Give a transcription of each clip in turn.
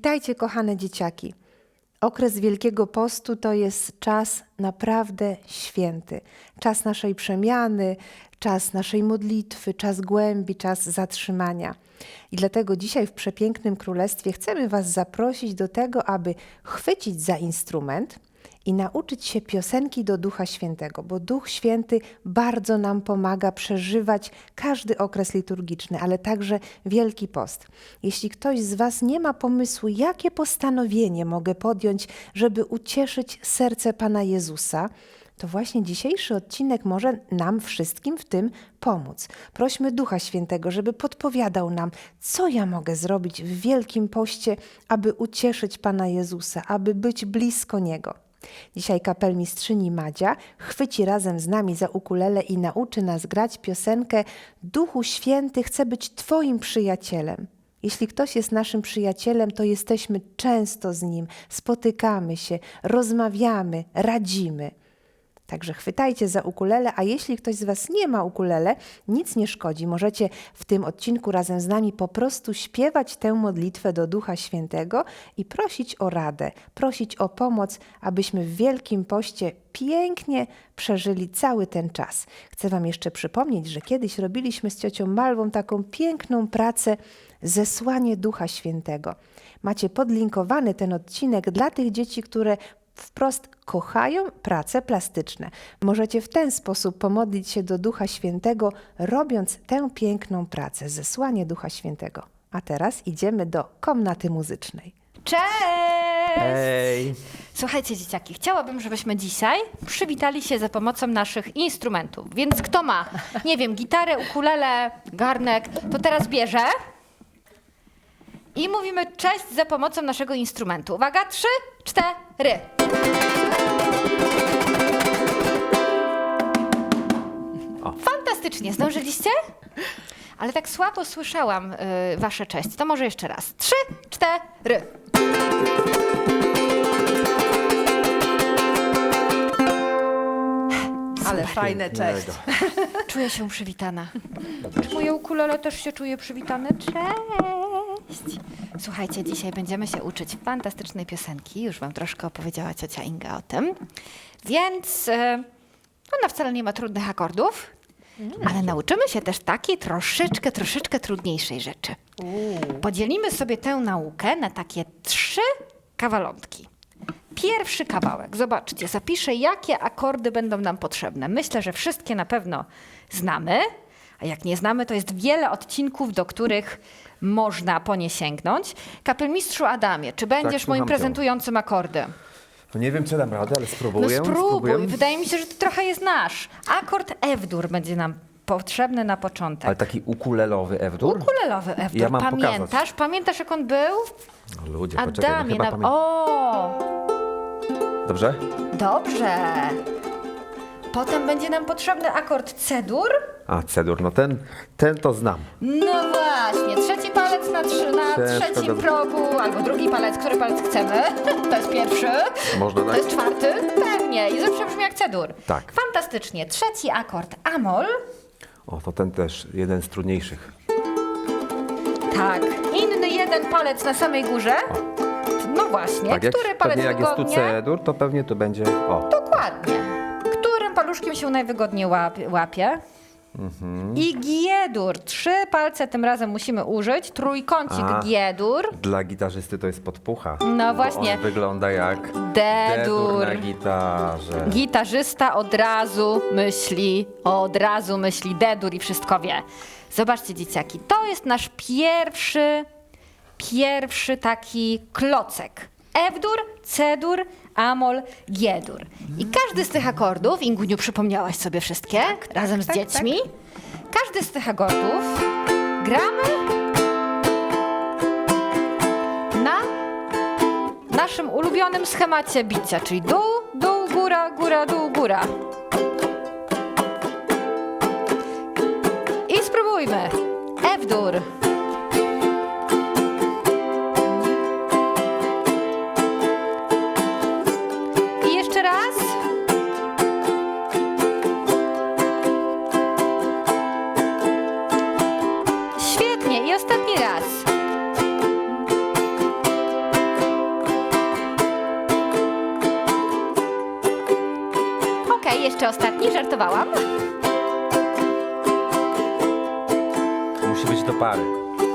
Witajcie, kochane dzieciaki. Okres Wielkiego Postu to jest czas naprawdę święty. Czas naszej przemiany, czas naszej modlitwy, czas głębi, czas zatrzymania. I dlatego dzisiaj w Przepięknym Królestwie chcemy Was zaprosić do tego, aby chwycić za instrument i nauczyć się piosenki do Ducha Świętego, bo Duch Święty bardzo nam pomaga przeżywać każdy okres liturgiczny, ale także Wielki Post. Jeśli ktoś z Was nie ma pomysłu, jakie postanowienie mogę podjąć, żeby ucieszyć serce Pana Jezusa, to właśnie dzisiejszy odcinek może nam wszystkim w tym pomóc. Prośmy Ducha Świętego, żeby podpowiadał nam, co ja mogę zrobić w Wielkim Poście, aby ucieszyć Pana Jezusa, aby być blisko Niego. Dzisiaj kapelmistrzyni Madzia chwyci razem z nami za ukulele i nauczy nas grać piosenkę Duchu Święty chce być Twoim przyjacielem. Jeśli ktoś jest naszym przyjacielem, to jesteśmy często z nim, spotykamy się, rozmawiamy, radzimy. Także chwytajcie za ukulele, a jeśli ktoś z Was nie ma ukulele, nic nie szkodzi. Możecie w tym odcinku razem z nami po prostu śpiewać tę modlitwę do Ducha Świętego i prosić o radę, prosić o pomoc, abyśmy w Wielkim Poście pięknie przeżyli cały ten czas. Chcę Wam jeszcze przypomnieć, że kiedyś robiliśmy z ciocią Malwą taką piękną pracę zesłanie Ducha Świętego. Macie podlinkowany ten odcinek dla tych dzieci, które wprost kochają prace plastyczne. Możecie w ten sposób pomodlić się do Ducha Świętego, robiąc tę piękną pracę, zesłanie Ducha Świętego. A teraz idziemy do komnaty muzycznej. Cześć! Ej, Słuchajcie, dzieciaki, chciałabym, żebyśmy dzisiaj przywitali się za pomocą naszych instrumentów. Więc kto ma, nie wiem, gitarę, ukulele, garnek, to teraz bierze. I mówimy cześć za pomocą naszego instrumentu. Uwaga, trzy, cztery. Fantastycznie, zdążyliście? Ale tak słabo słyszałam y, wasze cześć. To może jeszcze raz. Trzy, cztery. Ale fajne, cześć. Czuję się przywitana. Czy moje ukulele też się czuje przywitane? Cześć! Słuchajcie, dzisiaj będziemy się uczyć fantastycznej piosenki. Już wam troszkę opowiedziała ciocia Inga o tym. Więc e, ona wcale nie ma trudnych akordów, ale nauczymy się też takiej troszeczkę, troszeczkę trudniejszej rzeczy. Podzielimy sobie tę naukę na takie trzy kawalątki. Pierwszy kawałek, zobaczcie, zapiszę, jakie akordy będą nam potrzebne. Myślę, że wszystkie na pewno znamy, a jak nie znamy, to jest wiele odcinków, do których można po nie sięgnąć. Kapelmistrzu Adamie, czy będziesz Tak, słucham moim cię. prezentującym akordy? No nie wiem, czy dam radę, ale No spróbuję. spróbuj, spróbuję. wydaje mi się, że to trochę jest nasz. Akord F-dur będzie nam potrzebny na początek. Ale taki ukulelowy F-dur? Ukulelowy F-dur, Ja mam pamiętasz? pokazać. Pamiętasz jak on był? O, ludzie, poczekaj, no Adamie, chyba na... o! Dobrze? Dobrze. Potem będzie nam potrzebny akord C-dur. A, C-dur, no ten, ten to znam. No właśnie, trzeci palec na, trzy, na Ciężko trzecim go- progu, albo drugi palec, który palec chcemy. To jest pierwszy. Można To tak? jest czwarty? Pewnie. I zawsze brzmi jak C-dur. Tak. Fantastycznie. Trzeci akord A-moll. O, to ten też, jeden z trudniejszych. Tak. Inny jeden palec na samej górze. No właśnie, tak, jak, który palec pewnie jak jest tu wygodnie? C-dur, to pewnie tu będzie, o. Dokładnie. Którym paluszkiem się najwygodniej łapie? Mhm. I G-dur. Trzy palce tym razem musimy użyć. Trójkącik A. G-dur. Dla gitarzysty to jest podpucha. No właśnie. On wygląda jak. D-dur na gitarze. Gitarzysta od razu myśli, od razu myśli D-dur i wszystko wie. Zobaczcie dzieciaki, to jest nasz pierwszy, pierwszy taki klocek. F-dur, C-dur, A-moll, G-dur. I każdy z tych akordów, Inguniu, przypomniałaś sobie wszystkie razem z tak, dziećmi? Każdy z tych akordów gramy na naszym ulubionym schemacie bicia, czyli dół, dół, góra, góra, dół, góra. I spróbujmy. F-dur. Żartowałam. Musi być do pary.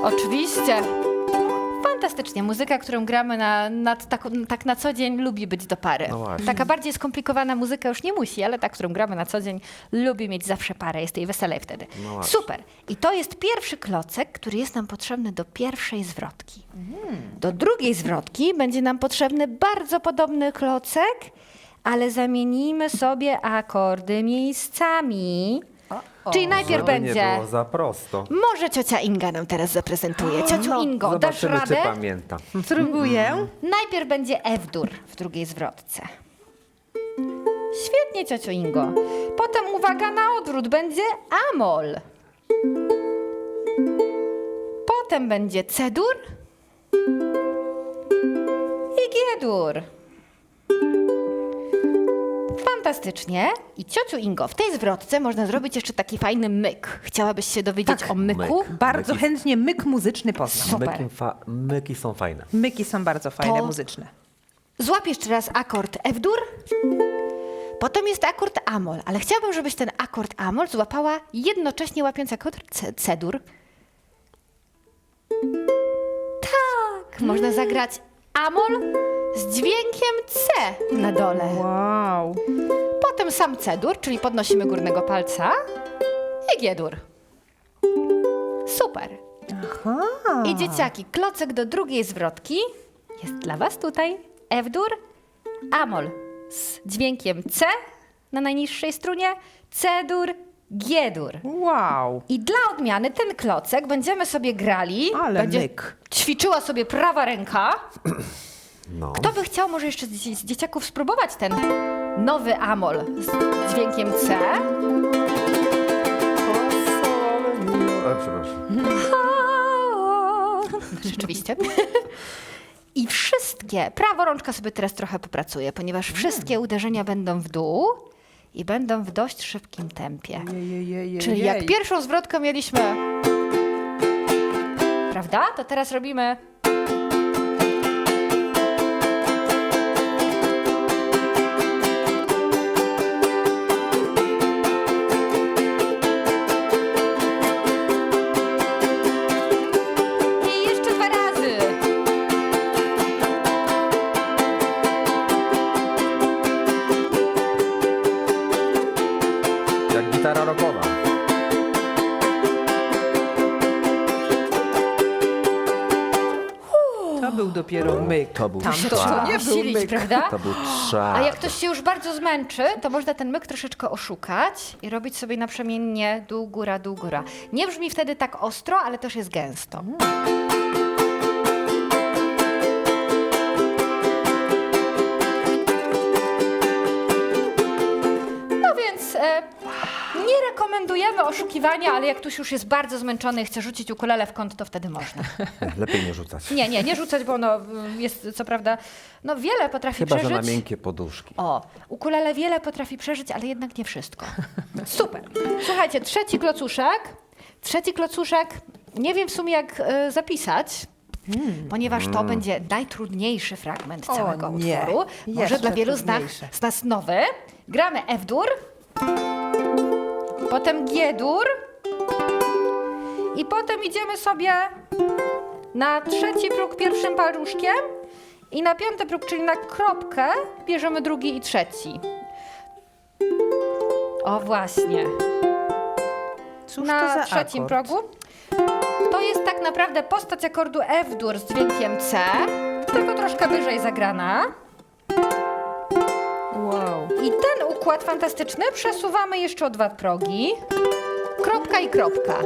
Oczywiście. Fantastycznie. Muzyka, którą gramy na, na, tak, tak na co dzień, lubi być do pary. No właśnie. Taka bardziej skomplikowana muzyka już nie musi, ale ta, którą gramy na co dzień, lubi mieć zawsze parę. Jest jej weselej wtedy. No właśnie. Super. I to jest pierwszy klocek, który jest nam potrzebny do pierwszej zwrotki. Do drugiej zwrotki będzie nam potrzebny bardzo podobny klocek, ale zamienimy sobie akordy miejscami. Czyli najpierw Żeby będzie... nie było za prosto. Może ciocia Inga nam teraz zaprezentuje. Ciociu Ingo, dasz No, Zobaczymy, czy radę? pamięta. Spróbuję. Najpierw będzie F-dur w drugiej zwrotce. Świetnie, ciociu Ingo. Potem uwaga na odwrót, będzie Amol. Potem będzie C-dur i G-dur. Fantastycznie. I ciociu Ingo, w tej zwrotce można zrobić jeszcze taki fajny myk. Chciałabyś się dowiedzieć Tak. o myku? Myk. Bardzo Myki- chętnie myk muzyczny poznam. Super. Myki, fa- myki są fajne. Myki są bardzo fajne, To- muzyczne. Złap jeszcze raz akord F-dur. Potem jest akord Amol, ale chciałabym, żebyś ten akord Amol złapała jednocześnie łapiąc akord C- C-dur. Tak, można zagrać Amol z dźwiękiem C na dole. Wow. Potem sam C-dur, czyli podnosimy górnego palca i G-dur. Super. Aha. I dzieciaki, klocek do drugiej zwrotki jest dla Was tutaj. F-dur, Amol z dźwiękiem C na najniższej strunie, C-dur, G-dur. Wow. I dla odmiany ten klocek będziemy sobie grali. Ale będzie myk. ćwiczyła sobie prawa ręka. No. Kto by chciał może jeszcze z, dzie- z dzieciaków spróbować ten nowy Amol z dźwiękiem C? E, przepraszam. Rzeczywiście. I wszystkie, prawo rączka sobie teraz trochę popracuje, ponieważ wszystkie uderzenia będą w dół i będą w dość szybkim tempie. Czyli jak pierwszą zwrotkę mieliśmy, prawda? To teraz robimy. Dopiero myk. To był Tam to Trzeba nie był myk. prawda? To był. A jak ktoś się już bardzo zmęczy, to można ten myk troszeczkę oszukać i robić sobie naprzemiennie dół, góra, dół, góra. Nie brzmi wtedy tak ostro, ale też jest gęsto. Rekomendujemy oszukiwania, ale jak ktoś już jest bardzo zmęczony i chce rzucić ukulele w kąt, to wtedy można. Lepiej nie rzucać. Nie, nie, nie rzucać, bo ono y, jest co prawda, no wiele potrafi Chyba, że przeżyć. na miękkie poduszki. O, ukulele wiele potrafi przeżyć, ale jednak nie wszystko. Super. Słuchajcie, trzeci klocuszek. Trzeci klocuszek, nie wiem w sumie jak e, zapisać. Ponieważ to będzie najtrudniejszy fragment O całego nie, utworu. Może jeszcze dla wielu z nas, z nas nowy. Gramy F-dur, potem G-dur i potem idziemy sobie na trzeci próg pierwszym paluszkiem i na piąty próg, czyli na kropkę, bierzemy drugi i trzeci. O właśnie. Cóż na trzecim akord? progu. To jest tak naprawdę postać akordu F-dur z dźwiękiem C, tylko troszkę wyżej zagrana. Wow. I ten układ fantastyczny przesuwamy jeszcze o dwa progi. Kropka i kropka.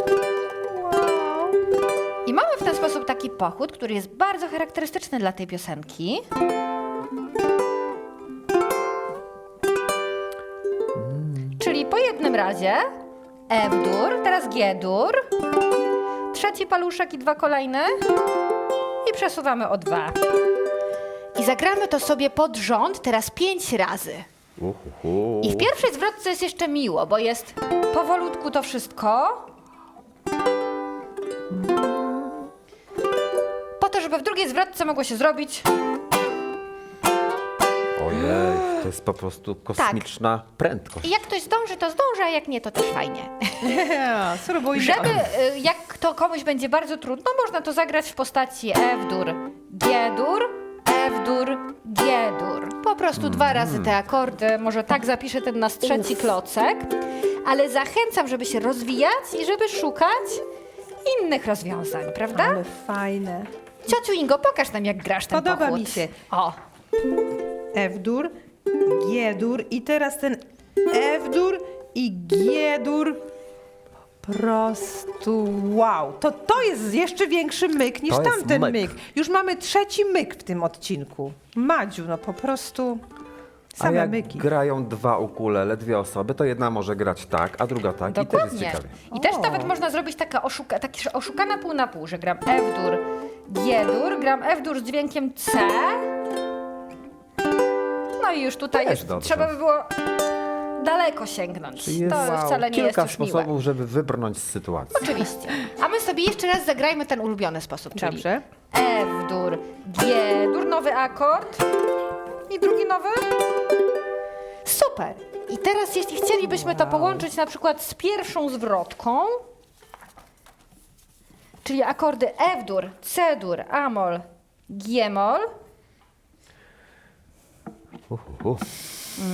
I mamy w ten sposób taki pochód, który jest bardzo charakterystyczny dla tej piosenki. Czyli po jednym razie F-dur, teraz G-dur, trzeci paluszek i dwa kolejne i przesuwamy o dwa. I zagramy to sobie pod rząd teraz pięć razy. Uhuhu. I w pierwszej zwrotce jest jeszcze miło, bo jest powolutku to wszystko. Po to, żeby w drugiej zwrotce mogło się zrobić Ojej. To jest po prostu kosmiczna prędkość. I jak ktoś zdąży, to zdąży, a jak nie, to też fajnie. Spróbujmy. Żeby, y, jak to komuś będzie bardzo trudno, można to zagrać w postaci F-dur, G-dur, F-dur, G-dur. Po prostu dwa razy te akordy. Może tak zapiszę ten nasz trzeci klocek. Ale zachęcam, żeby się rozwijać i żeby szukać innych rozwiązań, prawda? Ale fajne. Ciociu Ingo, pokaż nam, jak grasz ten Podoba pochód. mi się. O, F-dur, G-dur i teraz ten F-dur i G-dur. Prostu wow. To, to jest jeszcze większy myk niż To jest tamten myk. myk. Już mamy trzeci myk w tym odcinku. Madziu, no po prostu A same jak myki. grają dwa ukulele, dwie osoby, to jedna może grać tak, a druga tak i też jest dokładnie. ciekawie. I też nawet można zrobić taka oszuka, taki oszukana pół na pół, że gram F-dur, G-dur, gram F-dur z dźwiękiem C. No i już tutaj Też już dobrze. trzeba by było daleko sięgnąć. Czyli jest to wcale nie jest kilka już miłe. sposobów, żeby wybrnąć z sytuacji. Oczywiście. A my sobie jeszcze raz zagrajmy ten ulubiony sposób, czyli Dobrze. F-dur, G-dur, nowy akord i drugi nowy. Super. I teraz jeśli chcielibyśmy to połączyć na przykład z pierwszą zwrotką, czyli akordy F-dur, C-dur, A-moll, G-moll, Uhuhu.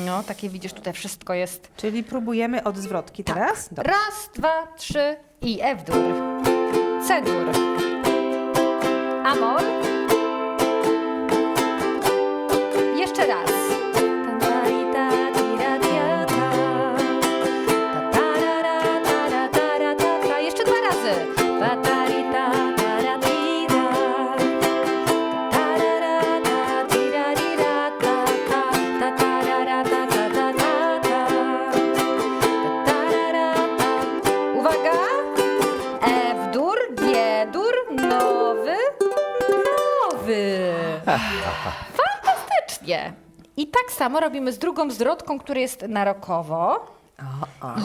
No takie widzisz, tutaj wszystko jest Czyli próbujemy od zwrotki teraz? Dobrze. Raz, dwa, trzy i F-dur. C-dur. Amol. Jeszcze raz. Uwaga! F-dur, G-dur, nowy, nowy. Fantastycznie. I tak samo robimy z drugą zwrotką, która jest narokowo.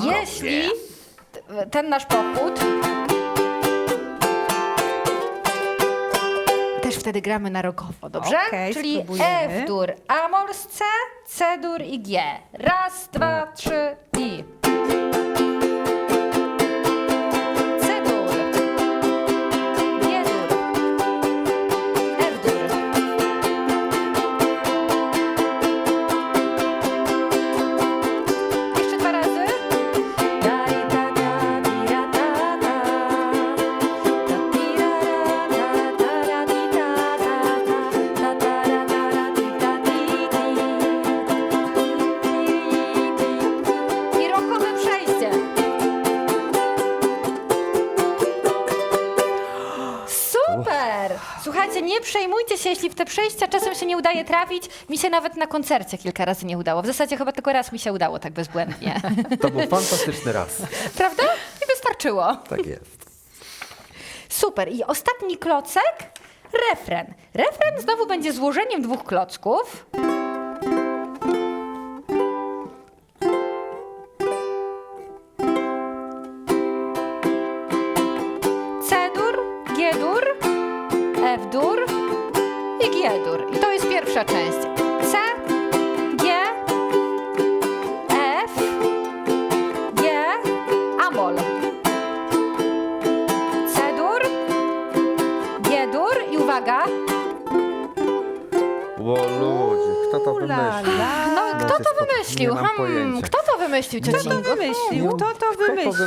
Jeśli t- ten nasz pochód też wtedy gramy narokowo, dobrze? Okej, Czyli spróbujemy. F-dur, A-moll z C, C-dur i G. Raz, dwa, trzy i... się, jeśli w te przejścia czasem się nie udaje trafić. Mi się nawet na koncercie kilka razy nie udało. W zasadzie chyba tylko raz mi się udało tak bezbłędnie. To był fantastyczny raz. Prawda? I wystarczyło. Tak jest. Super. I ostatni klocek, refren. Refren znowu będzie złożeniem dwóch klocków.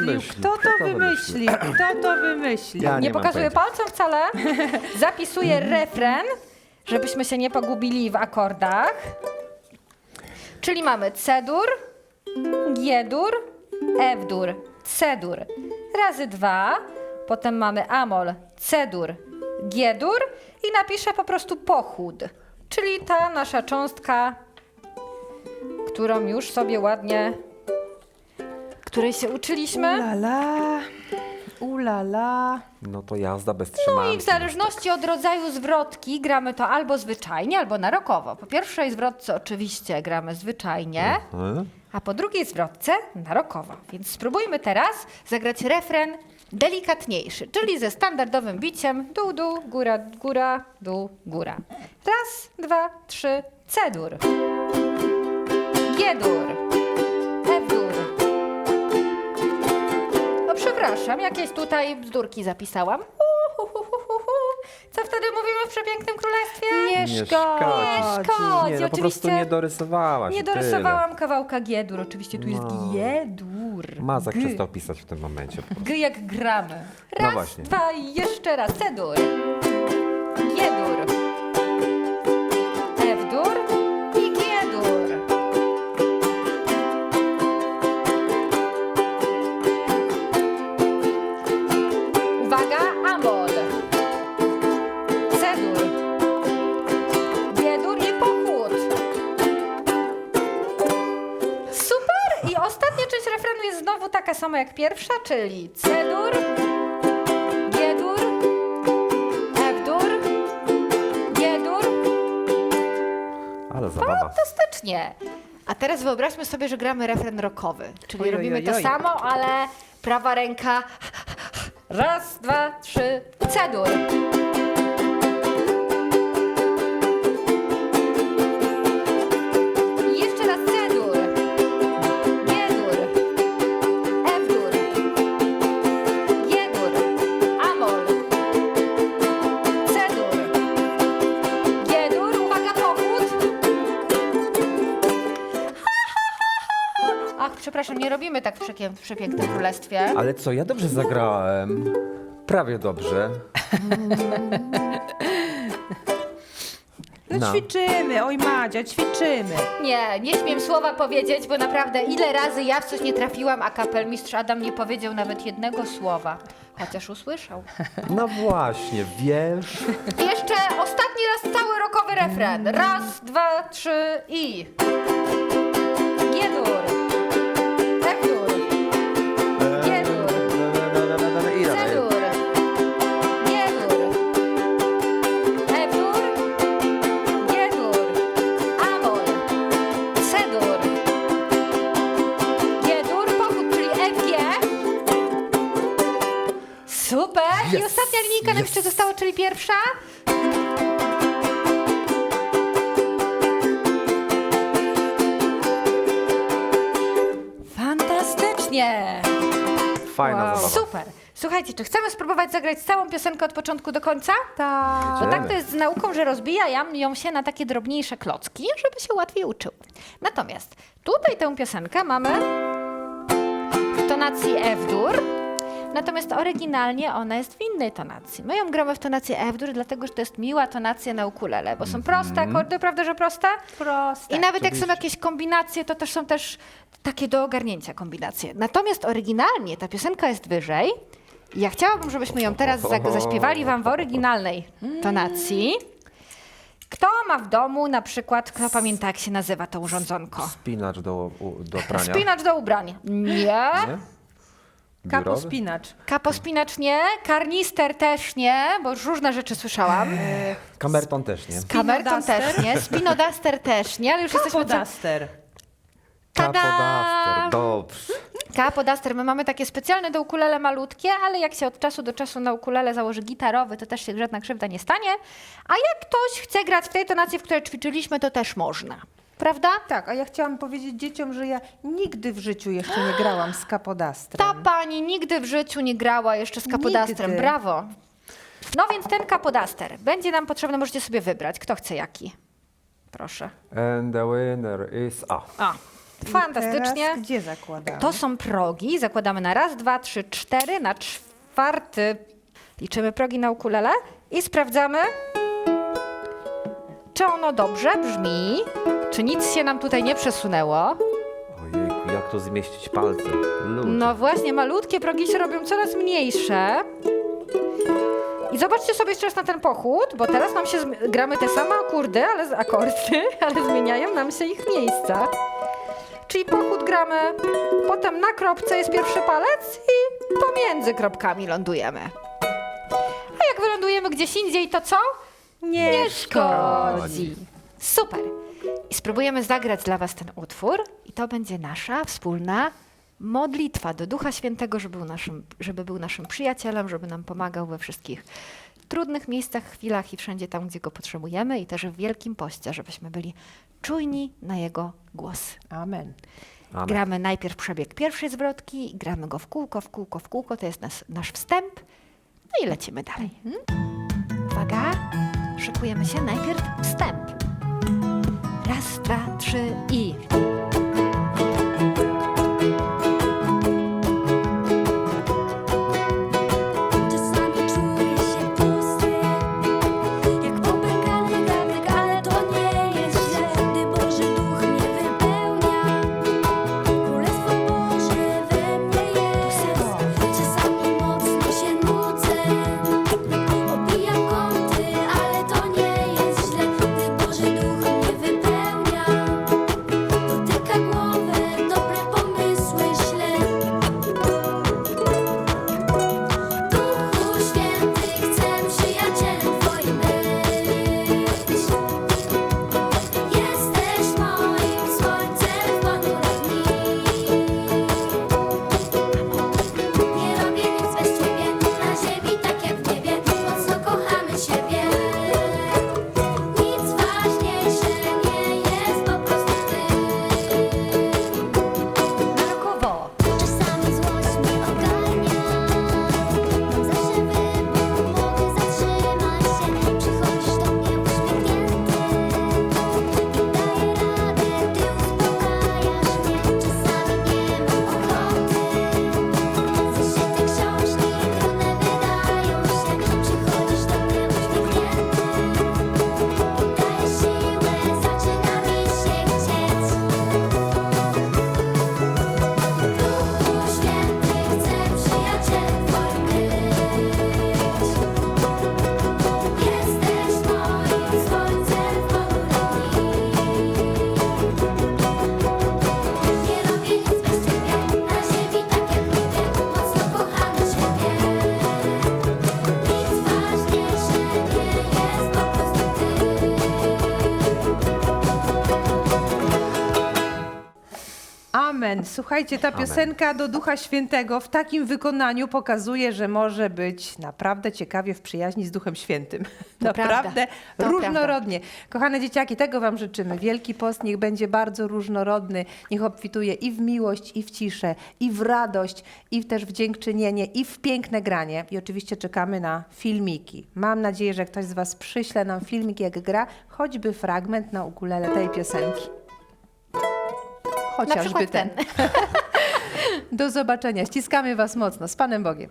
Wymyślił? Kto to Kto to wymyślił? Kto to wymyślił? Ja Nie mam pokazuję pojęcia. palcem wcale. Zapisuję refren, żebyśmy się nie pogubili w akordach. Czyli mamy C-dur, G-dur, F-dur, C-dur. Razy dwa. Potem mamy amol, C-dur, G-dur i napiszę po prostu pochód. Czyli ta nasza cząstka, którą już sobie ładnie, której się uczyliśmy. Ulala. Ulala. No to jazda bez No trzymanki. i w zależności od rodzaju zwrotki gramy to albo zwyczajnie, albo narokowo. Po pierwszej zwrotce oczywiście gramy zwyczajnie, Mhm. a po drugiej zwrotce narokowo. Więc spróbujmy teraz zagrać refren delikatniejszy, czyli ze standardowym biciem dół, dół, góra, góra, dół, góra. Raz, dwa, trzy, C-dur. G-dur, F-dur. Przepraszam, jakieś tutaj bzdurki zapisałam. Co wtedy mówimy w przepięknym królestwie? Nie Nie szkodzi. Nie szkodzi. Nie, no po prostu oczywiście nie dorysowałaś. Nie i tyle. dorysowałam kawałka G-dur. Oczywiście tu jest No. G-dur. Mazak G. przestał pisać w tym momencie. G jak gramy. No Raz, właśnie. dwa i jeszcze raz. C-dur. G-dur. Taka sama jak pierwsza, czyli C-dur, G-dur, F-dur, G-dur. Ale zabawa. Fantastycznie! A teraz wyobraźmy sobie, że gramy refren rockowy, czyli Oj, oj, robimy oj, to oj. samo, ale prawa ręka. Raz, dwa, trzy, C-dur. Przepraszam, nie robimy tak w, przepię- w przepięknym królestwie. Ale co, ja dobrze zagrałem. Prawie dobrze. No, No. ćwiczymy, oj Madzia, ćwiczymy. Nie, nie śmiem słowa powiedzieć, bo naprawdę ile razy ja w coś nie trafiłam, a kapelmistrz Adam nie powiedział nawet jednego słowa. Chociaż usłyszał. No właśnie, wiesz. I Jeszcze ostatni raz cały rokowy refren. Raz, dwa, trzy i... G-dur. I. Super! I Yes, ostatnia linijka nam jeszcze została, czyli pierwsza. Słuchajcie, czy chcemy spróbować zagrać całą piosenkę od początku do końca? Tak. Bo tak to jest z nauką, że rozbija ją się na takie drobniejsze klocki, żeby się łatwiej uczył. Natomiast tutaj tę piosenkę mamy w tonacji F-dur, natomiast oryginalnie ona jest w innej tonacji. My ją gramy w tonacji F-dur, dlatego że to jest miła tonacja na ukulele, bo są proste akordy, prawda, że proste? Proste. I nawet jak są jakieś kombinacje, to też są też takie do ogarnięcia kombinacje. Natomiast oryginalnie ta piosenka jest wyżej. Ja chciałabym, żebyśmy ją teraz za- zaśpiewali wam w oryginalnej tonacji. Kto ma w domu na przykład, kto pamięta jak się nazywa to urządzonko? Spinacz do, u- do prania. Spinacz do ubrań. Nie. Nie? Kapo Biurowy? spinacz. Kapospinacz nie. Karnister też nie, bo już różne rzeczy słyszałam. Kamerton też nie. Kamerton też nie. Spinoduster też nie, ale już jesteśmy... co- Kapodaster. Kapodaster. Dobrze. Kapodaster, my mamy takie specjalne do ukulele malutkie, ale jak się od czasu do czasu na ukulele założy gitarowy, to też się żadna krzywda nie stanie. A jak ktoś chce grać w tej tonacji, w której ćwiczyliśmy, to też można. Prawda? Tak, a ja chciałam powiedzieć dzieciom, że ja nigdy w życiu jeszcze nie grałam z kapodastrem. Ta pani nigdy w życiu nie grała jeszcze z kapodastrem. Nigdy. Brawo. No więc ten kapodaster będzie nam potrzebny, możecie sobie wybrać. Kto chce jaki? Proszę. And the winner is... A. A, fantastycznie. Teraz gdzie zakładamy? To są progi. Zakładamy na raz, dwa, trzy, cztery. Na czwarty liczymy progi na ukulele i sprawdzamy, czy ono dobrze brzmi, czy nic się nam tutaj nie przesunęło. Ojejku, jak tu zmieścić palce? Ludzie. No właśnie, malutkie progi się robią coraz mniejsze. I zobaczcie sobie jeszcze raz na ten pochód, bo teraz nam się zmi- gramy te same akordy, ale z akordy, ale zmieniają nam się ich miejsca. Czyli pochód gramy, potem na kropce jest pierwszy palec i pomiędzy kropkami lądujemy. A jak wylądujemy gdzieś indziej, to co? Nie szkodzi. Super. I spróbujemy zagrać dla Was ten utwór i to będzie nasza wspólna modlitwa do Ducha Świętego, żeby był naszym, żeby był naszym przyjacielem, żeby nam pomagał we wszystkich trudnych miejscach, chwilach i wszędzie tam, gdzie go potrzebujemy i też w Wielkim Poście, żebyśmy byli czujni na Jego głos. Amen. Amen. Gramy najpierw przebieg pierwszej zwrotki, gramy go w kółko, w kółko, w kółko, to jest nas, nasz wstęp. No i lecimy dalej. Uwaga, szykujemy się najpierw wstęp. Raz, dwa, trzy i... Amen. Słuchajcie, ta Amen. piosenka do Ducha Świętego w takim wykonaniu pokazuje, że może być naprawdę ciekawie w przyjaźni z Duchem Świętym. To naprawdę prawda. Różnorodnie. Kochane dzieciaki, tego Wam życzymy. Wielki post niech będzie bardzo różnorodny. Niech obfituje i w miłość, i w ciszę, i w radość, i też w dziękczynienie, i w piękne granie. I oczywiście czekamy na filmiki. Mam nadzieję, że ktoś z Was przyśle nam filmik, jak gra, choćby fragment na ukulele tej piosenki. Chociażby przykład ten. Do zobaczenia. Ściskamy Was mocno. Z Panem Bogiem.